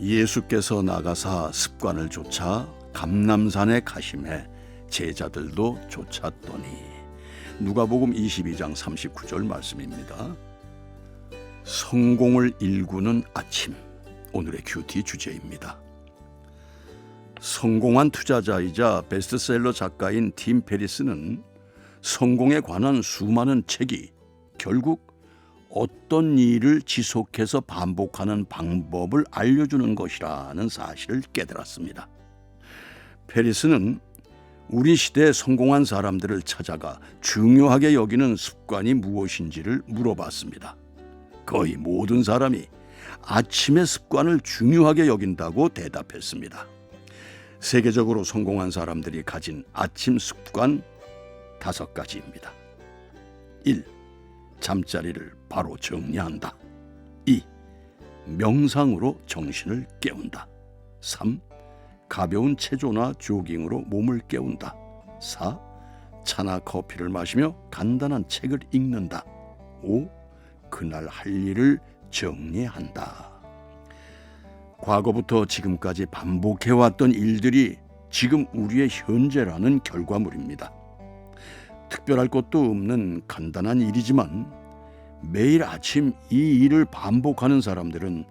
예수께서 나가사 습관을 쫓아 감남산에 가심해 제자들도 쫓았더니 누가복음 22장 39절 말씀입니다. 성공을 일구는 아침 오늘의 큐티 주제입니다. 성공한 투자자이자 베스트셀러 작가인 팀 페리스는 성공에 관한 수많은 책이 결국 어떤 일을 지속해서 반복하는 방법을 알려주는 것이라는 사실을 깨달았습니다. 페리스는 우리 시대에 성공한 사람들을 찾아가 중요하게 여기는 습관이 무엇인지를 물어봤습니다. 거의 모든 사람이 아침의 습관을 중요하게 여긴다고 대답했습니다. 세계적으로 성공한 사람들이 가진 아침 습관 다섯 가지입니다. 1. 잠자리를 바로 정리한다. 2. 명상으로 정신을 깨운다. 3. 가벼운 체조나 조깅으로 몸을 깨운다. 4. 차나 커피를 마시며 간단한 책을 읽는다. 5. 그날 할 일을 정리한다. 과거부터 지금까지 반복해왔던 일들이 지금 우리의 현재라는 결과물입니다. 특별할 것도 없는 간단한 일이지만 매일 아침 이 일을 반복하는 사람들은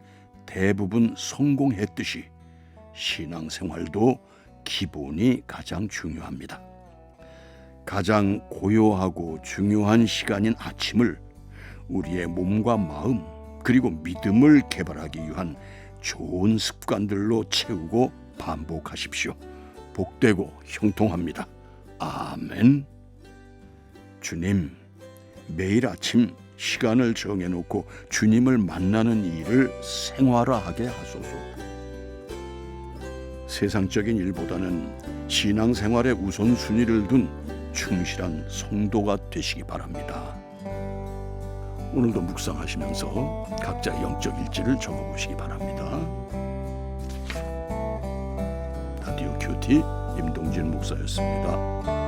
대부분 성공했듯이 신앙생활도 기본이 가장 중요합니다. 가장 고요하고 중요한 시간인 아침을 우리의 몸과 마음 그리고 믿음을 개발하기 위한 좋은 습관들로 채우고 반복하십시오. 복되고 형통합니다. 아멘. 주님, 매일 아침 시간을 정해놓고 주님을 만나는 일을 생활화하게 하소서. 세상적인 일보다는 신앙생활의 우선순위를 둔 충실한 성도가 되시기 바랍니다. 오늘도 묵상하시면서 각자 영적 일지를 적어보시기 바랍니다. 라디오 큐티 임동진 목사였습니다.